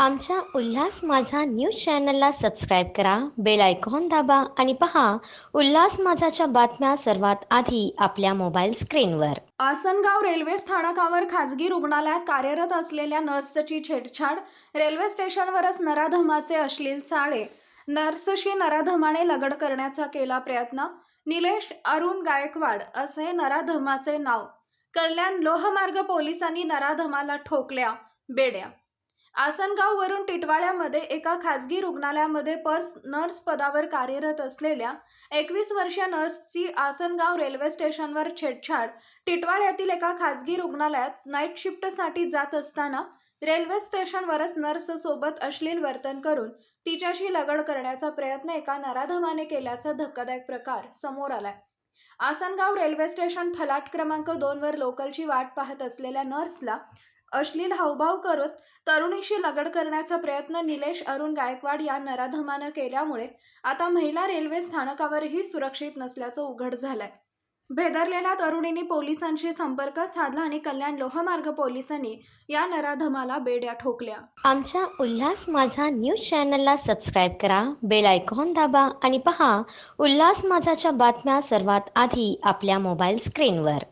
आमच्या उल्हास माझा न्यूज चॅनलला सबस्क्राईब करा बेल आयकॉन दाबा आणि पहा उल्हास माझाच्या बातम्या सर्वात आधी आपल्या मोबाईल स्क्रीनवर. आसनगाव रेल्वे स्थानकावर खासगी रुग्णालयात कार्यरत असलेल्या नर्सची छेडछाड रेल्वे स्टेशनवरच नराधमाचे अश्लील चाळे. नर्सशी नराधमाने लगड करण्याचा केला प्रयत्न निलेश अरुण गायकवाड असे नराधमाचे नाव. कल्याण लोहमार्ग पोलिसांनी नराधमाला ठोकल्या बेड्या आसनगाववरून टिटवाळ्यामध्ये एका खासगी रुग्णालयामध्ये पर्स नर्स पदावर कार्यरत असलेल्या एकवीस वर्षीय नर्सची आसनगाव रेल्वे स्टेशनवर छेडछाड. टिटवाळ्यातील एका खासगी रुग्णालयात नाईट शिफ्टसाठी जात असताना रेल्वे स्टेशनवरच नर्स सोबत अश्लील वर्तन करून तिच्याशी लगड करण्याचा प्रयत्न एका नराधमाने केल्याचा धक्कादायक प्रकार समोर आलाय. आसनगाव रेल्वे स्टेशन फलाट क्रमांक दोनवर लोकलची वाट पाहत असलेल्या नर्सला अश्लील हावभाव करत तरुणीशी लगड करण्याचा प्रयत्न निलेश अरुण गायकवाड या नराधमानं केल्यामुळे आता महिला रेल्वे स्थानकावरही सुरक्षित नसल्याचं उघड झालंय. भेदरलेल्या तरुणींनी पोलिसांशी संपर्क साधला आणि कल्याण लोहमार्ग पोलिसांनी या नराधमाला बेड्या ठोकल्या. आमच्या उल्हास माझा न्यूज चॅनलला सबस्क्राईब करा बेल आयकॉन दाबा आणि पहा उल्हास माझाच्या बातम्या सर्वात आधी आपल्या मोबाईल स्क्रीनवर.